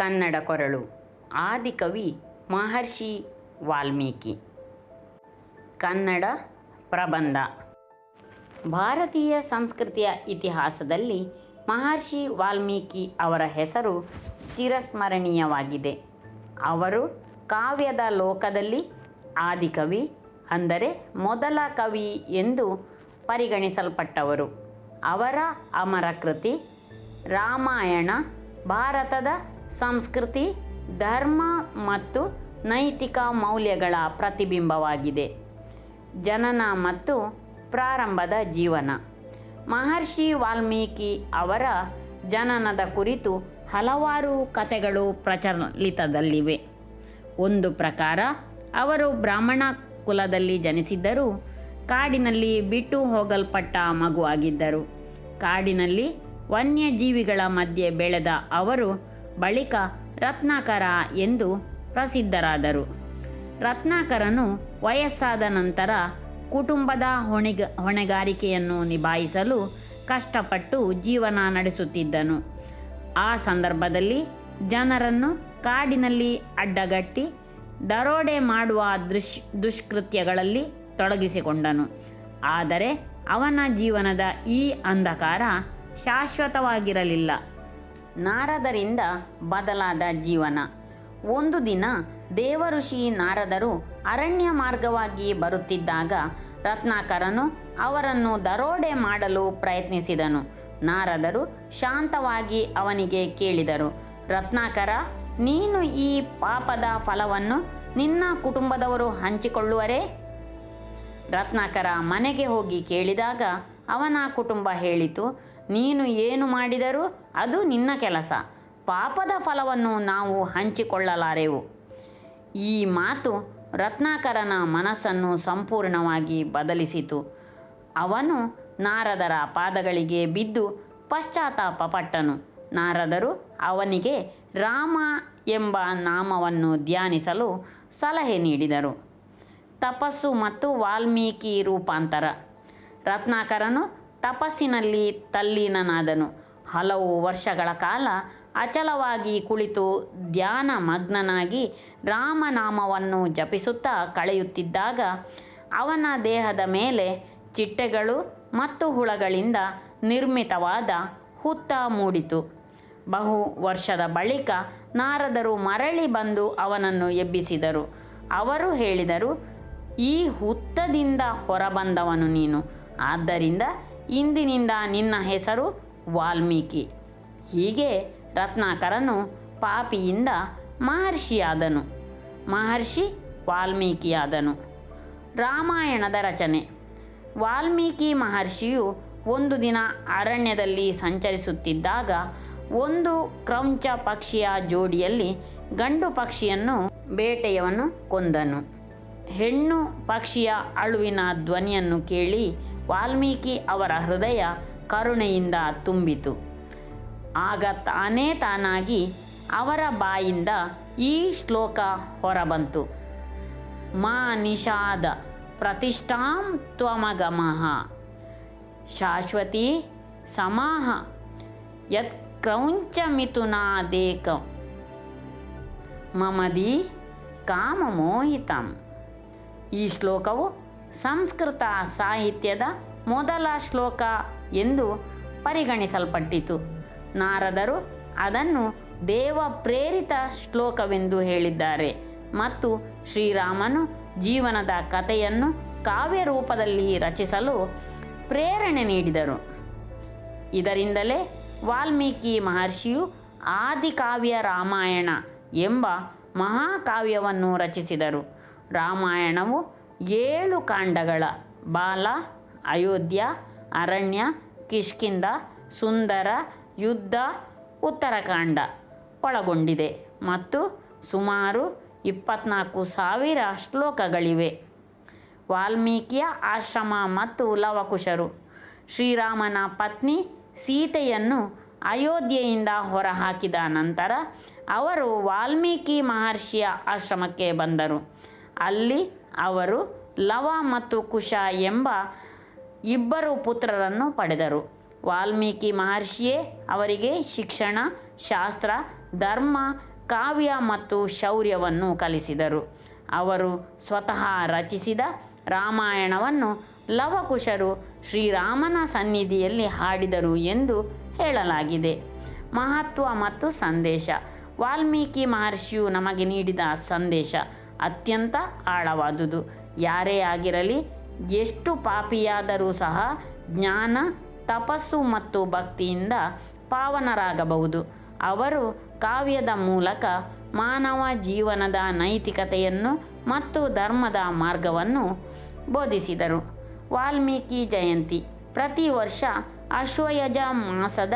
ಕನ್ನಡ ಕೊರಳು. ಆದಿಕವಿ ಮಹರ್ಷಿ ವಾಲ್ಮೀಕಿ. ಕನ್ನಡ ಪ್ರಬಂಧ. ಭಾರತೀಯ ಸಂಸ್ಕೃತಿಯ ಇತಿಹಾಸದಲ್ಲಿ ಮಹರ್ಷಿ ವಾಲ್ಮೀಕಿ ಅವರ ಹೆಸರು ಚಿರಸ್ಮರಣೀಯವಾಗಿದೆ. ಅವರು ಕಾವ್ಯದ ಲೋಕದಲ್ಲಿ ಆದಿಕವಿ ಅಂದರೆ ಮೊದಲ ಕವಿ ಎಂದು ಪರಿಗಣಿಸಲ್ಪಟ್ಟವರು. ಅವರ ಅಮರ ಕೃತಿ ರಾಮಾಯಣ, ಭಾರತದ ಸಂಸ್ಕೃತಿ, ಧರ್ಮ ಮತ್ತು ನೈತಿಕ ಮೌಲ್ಯಗಳ ಪ್ರತಿಬಿಂಬವಾಗಿದೆ. ಜನನ ಮತ್ತು ಪ್ರಾರಂಭದ ಜೀವನ. ಮಹರ್ಷಿ ವಾಲ್ಮೀಕಿ ಅವರ ಜನನದ ಕುರಿತು ಹಲವಾರು ಕಥೆಗಳು ಪ್ರಚಲಿತದಲ್ಲಿವೆ. ಒಂದು ಪ್ರಕಾರ, ಅವರು ಬ್ರಾಹ್ಮಣ ಕುಲದಲ್ಲಿ ಜನಿಸಿದ್ದರೂ ಕಾಡಿನಲ್ಲಿ ಬಿಟ್ಟು ಹೋಗಲ್ಪಟ್ಟ ಮಗುವಾಗಿದ್ದರು ಕಾಡಿನಲ್ಲಿ ವನ್ಯಜೀವಿಗಳ ಮಧ್ಯೆ ಬೆಳೆದ ಅವರು ಬಳಿಕ ರತ್ನಾಕರ ಎಂದು ಪ್ರಸಿದ್ಧರಾದರು. ರತ್ನಾಕರನು ವಯಸ್ಸಾದ ನಂತರ ಕುಟುಂಬದ ಹೊಣೆಗ, ಹೊಣೆಗಾರಿಕೆಯನ್ನು ನಿಭಾಯಿಸಲು ಕಷ್ಟಪಟ್ಟು ಜೀವನ ನಡೆಸುತ್ತಿದ್ದನು. ಆ ಸಂದರ್ಭದಲ್ಲಿ ಜನರನ್ನು ಕಾಡಿನಲ್ಲಿ ಅಡ್ಡಗಟ್ಟಿ ದರೋಡೆ ಮಾಡುವ ದೃಶ್, ದುಷ್ಕೃತ್ಯಗಳಲ್ಲಿ ತೊಡಗಿಸಿಕೊಂಡನು. ಆದರೆ ಅವನ ಜೀವನದ ಈ ಅಂಧಕಾರ ಶಾಶ್ವತವಾಗಿರಲಿಲ್ಲ. ನಾರದರಿಂದ ಬದಲಾದ ಜೀವನ. ಒಂದು ದಿನ ದೇವಋಷಿ ನಾರದರು ಅರಣ್ಯ ಮಾರ್ಗವಾಗಿ ಬರುತ್ತಿದ್ದಾಗ ರತ್ನಾಕರನು ಅವರನ್ನು ದರೋಡೆ ಮಾಡಲು ಪ್ರಯತ್ನಿಸಿದನು. ನಾರದರು ಶಾಂತವಾಗಿ ಅವನಿಗೆ ಕೇಳಿದರು, ರತ್ನಾಕರ, ನೀನು ಈ ಪಾಪದ ಫಲವನ್ನು ನಿನ್ನ ಕುಟುಂಬದವರು ಹಂಚಿಕೊಳ್ಳುವರೇ? ರತ್ನಾಕರ ಮನೆಗೆ ಹೋಗಿ ಕೇಳಿದಾಗ ಅವನ ಕುಟುಂಬ ಹೇಳಿತು, ನೀನು ಏನು ಮಾಡಿದರೂ ಅದು ನಿನ್ನ ಕೆಲಸ. ಪಾಪದ ಫಲವನ್ನು ನಾವು ಹಂಚಿಕೊಳ್ಳಲಾರೆವು. ಈ ಮಾತು ರತ್ನಾಕರನ ಮನಸ್ಸನ್ನು ಸಂಪೂರ್ಣವಾಗಿ ಬದಲಿಸಿತು. ಅವನು ನಾರದರ ಪಾದಗಳಿಗೆ ಬಿದ್ದು ಪಶ್ಚಾತ್ತಾಪಪಟ್ಟನು ನಾರದರು ಅವನಿಗೆ, ರಾಮ ಎಂಬ ನಾಮವನ್ನು ಧ್ಯಾನಿಸಲು ಸಲಹೆ ನೀಡಿದರು. ತಪಸ್ಸು ಮತ್ತು ವಾಲ್ಮೀಕಿ ರೂಪಾಂತರ. ರತ್ನಾಕರನು ತಪಸ್ಸಿನಲ್ಲಿ ತಲ್ಲೀನನಾದನು. ಹಲವು ವರ್ಷಗಳ ಕಾಲ ಅಚಲವಾಗಿ ಕುಳಿತು ಧ್ಯಾನ ಮಗ್ನನಾಗಿ ರಾಮನಾಮವನ್ನು ಜಪಿಸುತ್ತಾ ಕಳೆಯುತ್ತಿದ್ದಾಗ ಅವನ ದೇಹದ ಮೇಲೆ ಚಿಟ್ಟೆಗಳು ಮತ್ತು ಹುಳಗಳಿಂದ ನಿರ್ಮಿತವಾದ ಹುತ್ತ ಮೂಡಿತು. ಬಹು ವರ್ಷದ ಬಳಿಕ ನಾರದರು ಮರಳಿ ಬಂದು ಅವನನ್ನು ಎಬ್ಬಿಸಿದರು. ಅವರು ಹೇಳಿದರು, ಈ ಹುತ್ತದಿಂದ ಹೊರಬಂದವನು ನೀನು. ಆದ್ದರಿಂದ ಇಂದಿನಿಂದ ನಿನ್ನ ಹೆಸರು ವಾಲ್ಮೀಕಿ. ಹೀಗೆ ರತ್ನಾಕರನು ಪಾಪಿಯಿಂದ ಮಹರ್ಷಿಯಾದನು. ಮಹರ್ಷಿ ವಾಲ್ಮೀಕಿಯಾದನು. ರಾಮಾಯಣದ ರಚನೆ. ವಾಲ್ಮೀಕಿ ಮಹರ್ಷಿಯು ಒಂದು ದಿನ ಅರಣ್ಯದಲ್ಲಿ ಸಂಚರಿಸುತ್ತಿದ್ದಾಗ ಒಂದು ಕ್ರೌಂಚ ಪಕ್ಷಿಯ ಜೋಡಿಯಲ್ಲಿ ಗಂಡು ಪಕ್ಷಿಯನ್ನು ಬೇಟೆಯವನು ಕೊಂದನು. ಹೆಣ್ಣು ಪಕ್ಷಿಯ ಅಳುವಿನ ಧ್ವನಿಯನ್ನು ಕೇಳಿ ವಾಲ್ಮೀಕಿ ಅವರ ಹೃದಯ ಕರುಣೆಯಿಂದ ತುಂಬಿತು. ಆಗ ತಾನೇ ತಾನಾಗಿ ಅವರ ಬಾಯಿಂದ ಈ ಶ್ಲೋಕ ಹೊರಬಂತು. ಮಾ ನಿಷಾದ ಪ್ರತಿಷ್ಠಾಂ ತ್ವಮಗಮಃ. ಶಾಶ್ವತಿ ಸಮಾಹ ಯತ್ ಕ್ರೌಂಚ ಮಿಥುನಾದೇಕ ಮಮದಿ ಕಾಮಮೋಹಿತಂ ಈ ಶ್ಲೋಕವು ಸಂಸ್ಕೃತ ಸಾಹಿತ್ಯದ ಮೊದಲ ಶ್ಲೋಕ ಎಂದು ಪರಿಗಣಿಸಲ್ಪಟ್ಟಿತು. ನಾರದರು ಅದನ್ನು ದೇವ ಪ್ರೇರಿತ ಶ್ಲೋಕವೆಂದು ಹೇಳಿದ್ದಾರೆ ಮತ್ತು ಶ್ರೀರಾಮನು ಜೀವನದ ಕಥೆಯನ್ನು ಕಾವ್ಯ ರೂಪದಲ್ಲಿ ರಚಿಸಲು ಪ್ರೇರಣೆ ನೀಡಿದರು. ಇದರಿಂದಲೇ ವಾಲ್ಮೀಕಿ ಮಹರ್ಷಿಯು ಆದಿಕಾವ್ಯ ರಾಮಾಯಣ ಎಂಬ ಮಹಾಕಾವ್ಯವನ್ನು ರಚಿಸಿದರು. ರಾಮಾಯಣವು ಏಳು ಕಾಂಡಗಳ ಬಾಲ ಅಯೋಧ್ಯ, ಅರಣ್ಯ ಕಿಷ್ಕಿಂದ ಸುಂದರ ಯುದ್ಧ ಉತ್ತರಕಾಂಡ ಒಳಗೊಂಡಿದೆ ಮತ್ತು ಸುಮಾರು ಇಪ್ಪತ್ನಾಲ್ಕು ಸಾವಿರ ಶ್ಲೋಕಗಳಿವೆ. ವಾಲ್ಮೀಕಿಯ ಆಶ್ರಮ ಮತ್ತು ಲವಕುಶರು ಶ್ರೀರಾಮನ ಪತ್ನಿ ಸೀತೆಯನ್ನು ಅಯೋಧ್ಯೆಯಿಂದ ಹೊರಹಾಕಿದ ನಂತರ ಅವರು ವಾಲ್ಮೀಕಿ ಮಹರ್ಷಿಯ ಆಶ್ರಮಕ್ಕೆ ಬಂದರು. ಅಲ್ಲಿ ಅವರು ಲವ ಮತ್ತು ಕುಶ ಎಂಬ ಇಬ್ಬರು ಪುತ್ರರನ್ನು ಪಡೆದರು. ವಾಲ್ಮೀಕಿ ಮಹರ್ಷಿಯೇ ಅವರಿಗೆ ಶಿಕ್ಷಣ, ಶಾಸ್ತ್ರ, ಧರ್ಮ, ಕಾವ್ಯ ಮತ್ತು ಶೌರ್ಯವನ್ನು ಕಲಿಸಿದರು. ಅವರು ಸ್ವತಃ ರಚಿಸಿದ ರಾಮಾಯಣವನ್ನು ಲವಕುಶರು ಶ್ರೀರಾಮನ ಸನ್ನಿಧಿಯಲ್ಲಿ ಹಾಡಿದರು ಎಂದು ಹೇಳಲಾಗಿದೆ. ಮಹತ್ವ ಮತ್ತು ಸಂದೇಶ. ವಾಲ್ಮೀಕಿ ಮಹರ್ಷಿಯು ನಮಗೆ ನೀಡಿದ ಸಂದೇಶ ಅತ್ಯಂತ ಆಳವಾದುದು. ಯಾರೇ ಆಗಿರಲಿ ಎಷ್ಟು ಪಾಪಿಯಾದರೂ ಸಹ ಜ್ಞಾನ, ತಪಸ್ಸು ಮತ್ತು ಭಕ್ತಿಯಿಂದ ಪಾವನರಾಗಬಹುದು. ಅವರು ಕಾವ್ಯದ ಮೂಲಕ ಮಾನವ ಜೀವನದ ನೈತಿಕತೆಯನ್ನು ಮತ್ತು ಧರ್ಮದ ಮಾರ್ಗವನ್ನು ಬೋಧಿಸಿದರು. ವಾಲ್ಮೀಕಿ ಜಯಂತಿ ಪ್ರತಿ ವರ್ಷ ಅಶ್ವಯಜ ಮಾಸದ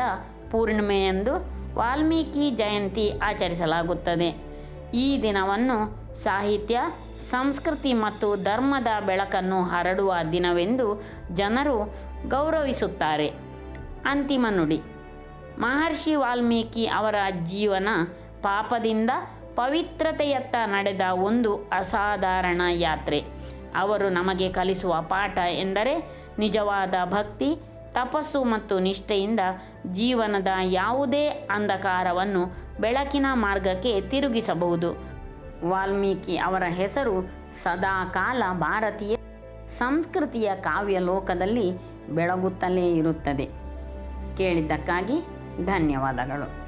ಪೂರ್ಣಿಮೆಯಂದು ವಾಲ್ಮೀಕಿ ಜಯಂತಿ ಆಚರಿಸಲಾಗುತ್ತದೆ. ಈ ದಿನವನ್ನು ಸಾಹಿತ್ಯ, ಸಂಸ್ಕೃತಿ ಮತ್ತು ಧರ್ಮದ ಬೆಳಕನ್ನು ಹರಡುವ ದಿನವೆಂದು ಜನರು ಗೌರವಿಸುತ್ತಾರೆ. ಅಂತಿಮ ನುಡಿ. ಮಹರ್ಷಿ ವಾಲ್ಮೀಕಿ ಅವರ ಜೀವನ ಪಾಪದಿಂದ ಪವಿತ್ರತೆಯತ್ತ ನಡೆದ ಒಂದು ಅಸಾಧಾರಣ ಯಾತ್ರೆ. ಅವರು ನಮಗೆ ಕಲಿಸುವ ಪಾಠ ಎಂದರೆ ನಿಜವಾದ ಭಕ್ತಿ, ತಪಸ್ಸು ಮತ್ತು ನಿಷ್ಠೆಯಿಂದ ಜೀವನದ ಯಾವುದೇ ಅಂಧಕಾರವನ್ನು ಬೆಳಕಿನ ಮಾರ್ಗಕ್ಕೆ ತಿರುಗಿಸಬಹುದು. ವಾಲ್ಮೀಕಿ ಅವರ ಹೆಸರು ಸದಾಕಾಲ ಭಾರತೀಯ ಸಂಸ್ಕೃತಿಯ ಕಾವ್ಯ ಲೋಕದಲ್ಲಿ ಬೆಳಗುತ್ತಲೇ ಇರುತ್ತದೆ. ಕೇಳಿದ್ದಕ್ಕಾಗಿ ಧನ್ಯವಾದಗಳು.